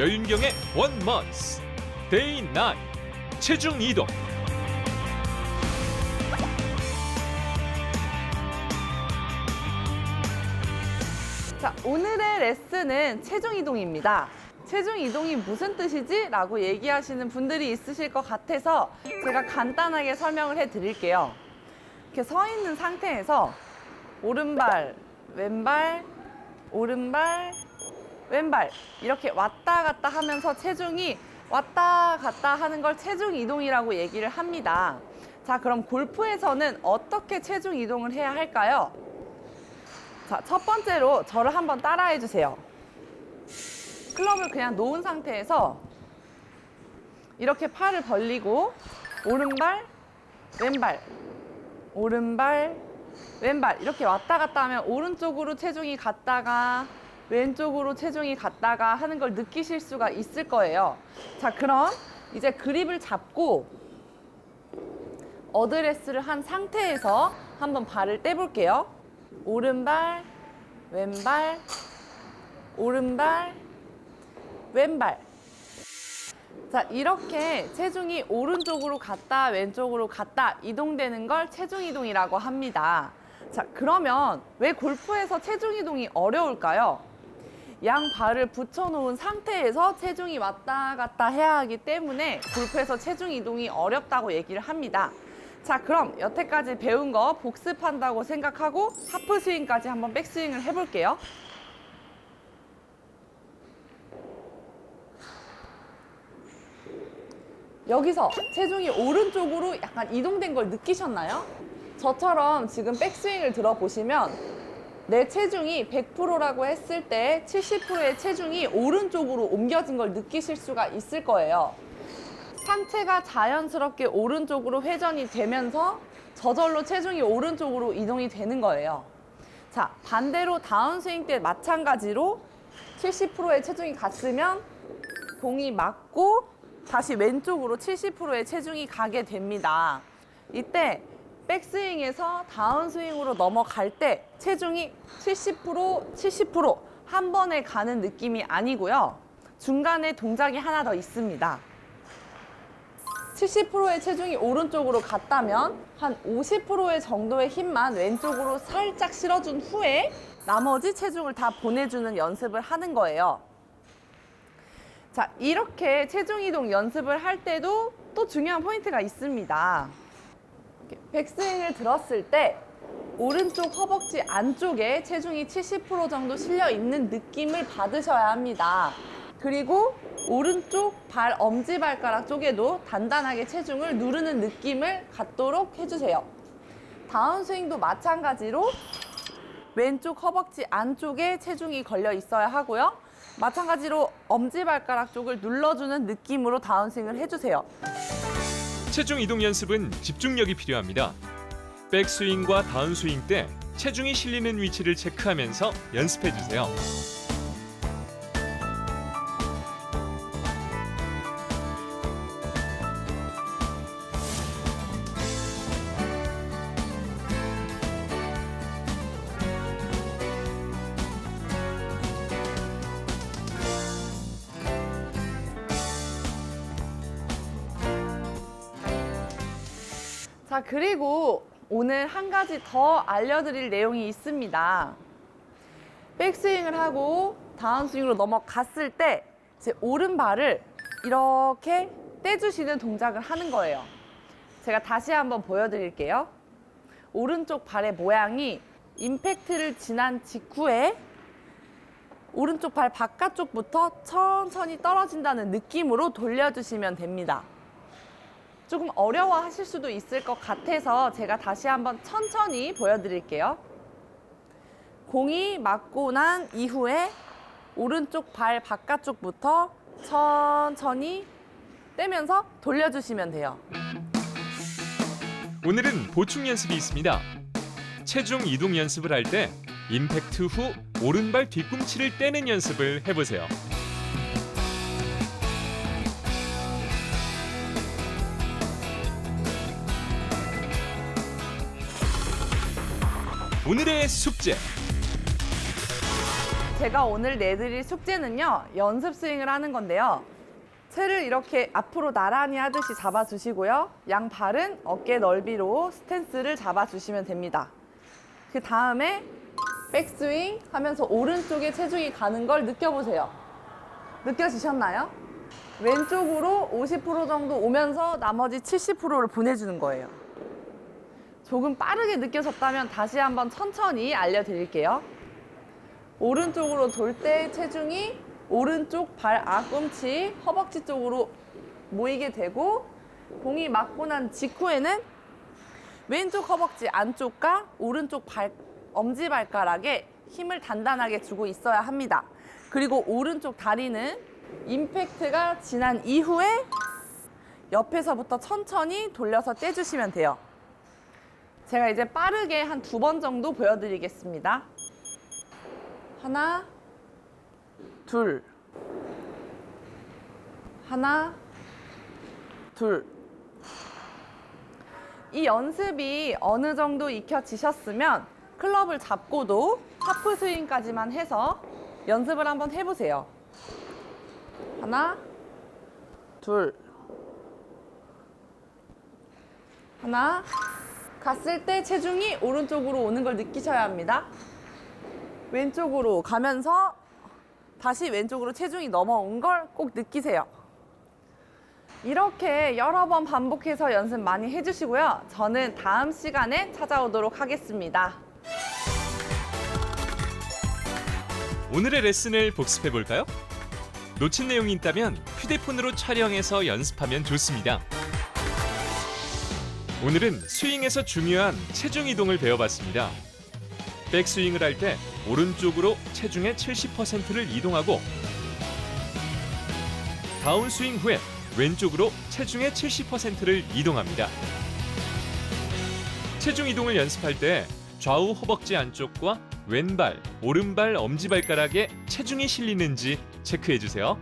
여윤경의 원 먼스 데이 나인 체중 이동 자, 오늘의 레슨은 체중 이동입니다. 체중 이동이 무슨 뜻이지? 라고 얘기하시는 분들이 있으실 것 같아서 제가 간단하게 설명을 해 드릴게요. 이렇게 서 있는 상태에서 오른발, 왼발, 오른발, 왼발 이렇게 왔다 갔다 하면서 체중이 왔다 갔다 하는 걸 체중 이동이라고 얘기를 합니다. 자, 그럼 골프에서는 어떻게 체중 이동을 해야 할까요? 자, 첫 번째로 저를 한번 따라해 주세요. 클럽을 그냥 놓은 상태에서 이렇게 팔을 벌리고 오른발, 왼발, 오른발, 왼발 이렇게 왔다 갔다 하면 오른쪽으로 체중이 갔다가 왼쪽으로 체중이 갔다가 하는 걸 느끼실 수가 있을 거예요. 자, 그럼 이제 그립을 잡고 어드레스를 한 상태에서 한번 발을 떼볼게요. 오른발, 왼발, 오른발, 왼발. 자, 이렇게 체중이 오른쪽으로 갔다, 왼쪽으로 갔다 이동되는 걸 체중 이동이라고 합니다. 자, 그러면 왜 골프에서 체중 이동이 어려울까요? 양 발을 붙여놓은 상태에서 체중이 왔다 갔다 해야 하기 때문에 골프에서 체중 이동이 어렵다고 얘기를 합니다. 자, 그럼 여태까지 배운 거 복습한다고 생각하고 하프 스윙까지 한번 백스윙을 해볼게요. 여기서 체중이 오른쪽으로 약간 이동된 걸 느끼셨나요? 저처럼 지금 백스윙을 들어보시면 내 체중이 100%라고 했을 때 70%의 체중이 오른쪽으로 옮겨진 걸 느끼실 수가 있을 거예요. 상체가 자연스럽게 오른쪽으로 회전이 되면서 저절로 체중이 오른쪽으로 이동이 되는 거예요. 자, 반대로 다운스윙 때 마찬가지로 70%의 체중이 갔으면 공이 맞고 다시 왼쪽으로 70%의 체중이 가게 됩니다. 이때 백스윙에서 다운스윙으로 넘어갈 때 체중이 70% 70%한 번에 가는 느낌이 아니고요. 중간에 동작이 하나 더 있습니다. 70%의 체중이 오른쪽으로 갔다면 한 50%의 정도의 힘만 왼쪽으로 살짝 실어준 후에 나머지 체중을 다 보내주는 연습을 하는 거예요. 자, 이렇게 체중 이동 연습을 할 때도 또 중요한 포인트가 있습니다. 이렇게 백스윙을 들었을 때 오른쪽 허벅지 안쪽에 체중이 70% 정도 실려 있는 느낌을 받으셔야 합니다. 그리고 오른쪽 발 엄지발가락 쪽에도 단단하게 체중을 누르는 느낌을 갖도록 해주세요. 다운스윙도 마찬가지로 왼쪽 허벅지 안쪽에 체중이 걸려 있어야 하고요. 마찬가지로 엄지발가락 쪽을 눌러주는 느낌으로 다운스윙을 해주세요. 체중 이동 연습은 집중력이 필요합니다. 백스윙과 다운스윙 때 체중이 실리는 위치를 체크하면서 연습해 주세요. 자, 그리고 오늘 한 가지 더 알려드릴 내용이 있습니다. 백스윙을 하고 다운스윙으로 넘어갔을 때 제 오른발을 이렇게 떼주시는 동작을 하는 거예요. 제가 다시 한번 보여드릴게요. 오른쪽 발의 모양이 임팩트를 지난 직후에 오른쪽 발 바깥쪽부터 천천히 떨어진다는 느낌으로 돌려주시면 됩니다. 조금 어려워 하실 수도 있을 것 같아서 제가 다시 한번 천천히 보여드릴게요. 공이 맞고 난 이후에 오른쪽 발 바깥쪽부터 천천히 떼면서 돌려주시면 돼요. 오늘은 보충 연습이 있습니다. 체중 이동 연습을 할 때 임팩트 후 오른발 뒤꿈치를 떼는 연습을 해보세요. 오늘의 숙제 제가 오늘 내드릴 숙제는요, 연습 스윙을 하는 건데요. 채를 이렇게 앞으로 나란히 하듯이 잡아주시고요. 양 발은 어깨 넓이로 스탠스를 잡아주시면 됩니다. 그 다음에 백스윙 하면서 오른쪽에 체중이 가는 걸 느껴보세요. 느껴지셨나요? 왼쪽으로 50% 정도 오면서 나머지 70%를 보내주는 거예요. 조금 빠르게 느껴졌다면 다시 한번 천천히 알려드릴게요. 오른쪽으로 돌 때 체중이 오른쪽 발 앞꿈치, 허벅지 쪽으로 모이게 되고 공이 맞고 난 직후에는 왼쪽 허벅지 안쪽과 오른쪽 발, 엄지 발가락에 힘을 단단하게 주고 있어야 합니다. 그리고 오른쪽 다리는 임팩트가 지난 이후에 옆에서부터 천천히 돌려서 떼주시면 돼요. 제가 이제 빠르게 한 두 번 정도 보여드리겠습니다. 하나, 둘. 하나, 둘. 이 연습이 어느 정도 익혀지셨으면 클럽을 잡고도 하프 스윙까지만 해서 연습을 한번 해보세요. 하나, 둘. 하나. 갔을 때 체중이 오른쪽으로 오는 걸 느끼셔야 합니다. 왼쪽으로 가면서 다시 왼쪽으로 체중이 넘어온 걸 꼭 느끼세요. 이렇게 여러 번 반복해서 연습 많이 해주시고요. 저는 다음 시간에 찾아오도록 하겠습니다. 오늘의 레슨을 복습해 볼까요? 놓친 내용이 있다면 휴대폰으로 촬영해서 연습하면 좋습니다. 오늘은 스윙에서 중요한 체중 이동을 배워봤습니다. 백스윙을 할 때 오른쪽으로 체중의 70%를 이동하고 다운스윙 후에 왼쪽으로 체중의 70%를 이동합니다. 체중 이동을 연습할 때 좌우 허벅지 안쪽과 왼발, 오른발 엄지발가락에 체중이 실리는지 체크해 주세요.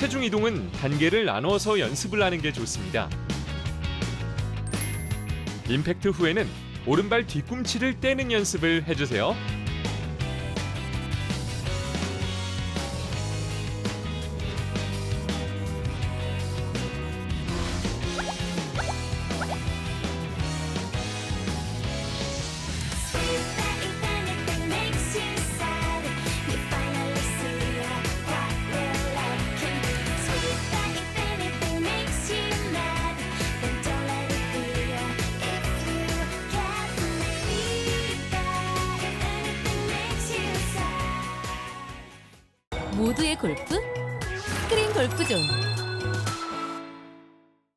체중 이동은 단계를 나눠서 연습을 하는 게 좋습니다. 임팩트 후에는 오른발 뒤꿈치를 떼는 연습을 해주세요. 모두의 골프? 스크린 골프존